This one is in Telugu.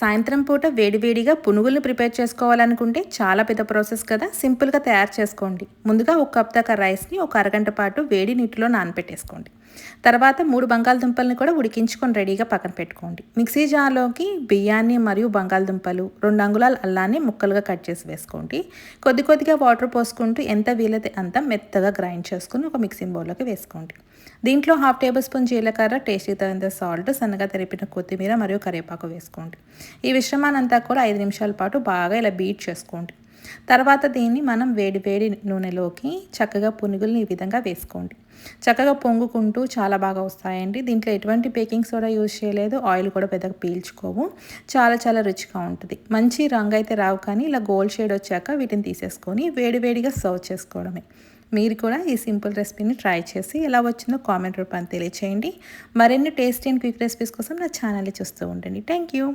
సాయంత్రం పూట వేడివేడిగా పునుగులను ప్రిపేర్ చేసుకోవాలనుకుంటే చాలా పెద్ద ప్రాసెస్ కదా. సింపుల్గా తయారు చేసుకోండి. ముందుగా ఒక కప్ దాకా రైస్ని ఒక అరగంట పాటు వేడి నీటిలో నానబెట్టేసుకోండి. తర్వాత మూడు బంగాళదుంపల్ని కూడా ఉడికించుకొని రెడీగా పక్కన పెట్టుకోండి. మిక్సీ జార్లోకి బియ్యాన్ని మరియు బంగాళదుంపలు రెండు అంగుళాల అల్లాన్ని ముక్కలుగా కట్ చేసి వేసుకోండి. కొద్ది కొద్దిగా వాటర్ పోసుకుంటూ ఎంత వీలైతే అంత మెత్తగా గ్రైండ్ చేసుకుని ఒక మిక్సింగ్ బౌల్లోకి వేసుకోండి. దీంట్లో హాఫ్ టేబుల్ స్పూన్ జీలకర్ర టేస్టీ తగినంత సాల్ట్ సన్నగా తెరిపిన కొత్తిమీర మరియు కరివేపాకు వేసుకోండి. ఈ మిశ్రమానంతా కూడా ఐదు నిమిషాల పాటు బాగా ఇలా బీట్ చేసుకోండి. తర్వాత దీన్ని మనం వేడి వేడి నూనెలోకి చక్కగా పునుగుల్ని ఈ విధంగా వేసుకోండి. చక్కగా పొంగుకుంటూ చాలా బాగా వస్తాయండి. దీంట్లో ఎటువంటి బేకింగ్ సోడా యూజ్ చేయలేదు. ఆయిల్ కూడా పెద్దగా పీల్చుకోవు. చాలా చాలా రుచిగా ఉంటుంది. మంచి రంగు అయితే రావు కానీ ఇలా గోల్డ్ షేడ్ వచ్చాక వీటిని తీసేసుకొని వేడివేడిగా సర్వ్ చేసుకోవడమే. మీరు కూడా ఈ సింపుల్ రెసిపీని ట్రై చేసి ఎలా వచ్చిందో కామెంట్ రూపాన్ని తెలియచేయండి. మరిన్ని టేస్టీ అండ్ క్విక్ రెసిపీస్ కోసం నా ఛానల్ని చూస్తూ ఉండండి. Thank you.